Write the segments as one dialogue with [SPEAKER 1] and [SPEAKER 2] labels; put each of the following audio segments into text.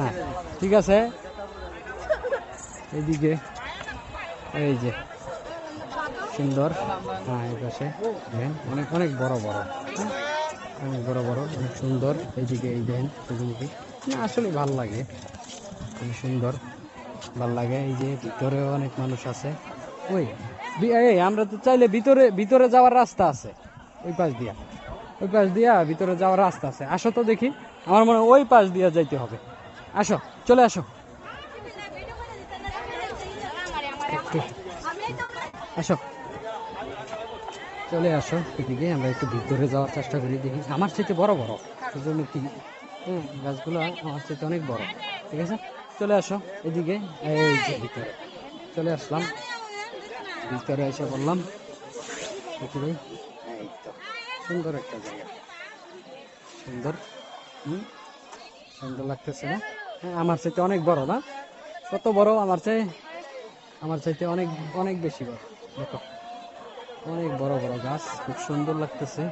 [SPEAKER 1] হ্যাঁ ঠিক আছে। এইদিকে এই যে সুন্দর। হ্যাঁ এই পাশে অনেক অনেক বড় বড়। হ্যাঁ, অনেক বড় বড় অনেক সুন্দর। এইদিকে এই দেখেন সূর্যমুখী আসলে ভালো লাগে। খুবই সুন্দর ভালো লাগে। এই যে ভিতরেও অনেক মানুষ আছে। ওই এই আমরা তো চাইলে ভিতরে ভিতরে যাওয়ার রাস্তা আছে। ওই পাশ দিয়া। ওই পাশ দিয়া ভিতরে যাওয়ার রাস্তা আছে। আসো তো দেখি, আমার মনে হয় ওই পাশ দিয়া যাইতে হবে। আসো, চলে আসো। আসো। চলে আসো, এদিকে আমরা একটু ভিতরে যাওয়ার চেষ্টা করি, দেখি। আমার চেয়ে বড় বড় সূর্যমুখী হ্যাঁ গাছগুলো আমার চেয়ে অনেক বড়। ঠিক আছে? চলে আসো, এদিকে, এই যে ভিতরে। চলে আসলাম। ভিতরে এসে বললাম এই তো সুন্দর একটা জায়গা। সুন্দর হুম? সুন্দর লাগতেছে না? হ্যাঁ আমার চাইতে অনেক বড় না? কত বড়? আমার চাই আমার চাইতে অনেক অনেক বেশি বড়। দেখো অনেক বড় বড় গাছ খুব সুন্দর লাগতেছে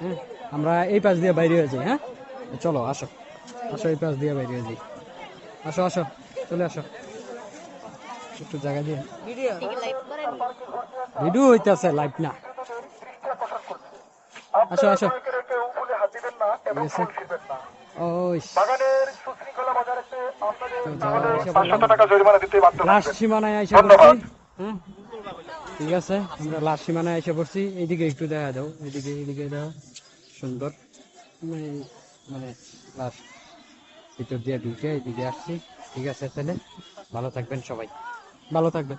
[SPEAKER 1] হ্যাঁ? আমরা এই পাশ দিয়ে বাইরে হয়ে যাই হ্যাঁ? চলো আসো। আসো এই পাশ দিয়ে বাইরে হয়ে যাই। আসো আসো চলে আসো। একটু জায়গা দিয়ে। ভিডিও। হইতেছে লাইভ না। আসো আসো। ঠিক আছে আমরা লাশ সীমানায় এসে পড়ছি। এইদিকে একটু দেখা দাও এদিকে এদিকে দাও। সুন্দর। মানে লাশ ভিতর দিয়ে ঢুকে এদিকে আসছি। ঠিক আছে তাহলে। ভালো থাকবেন সবাই। ভালো থাকবেন।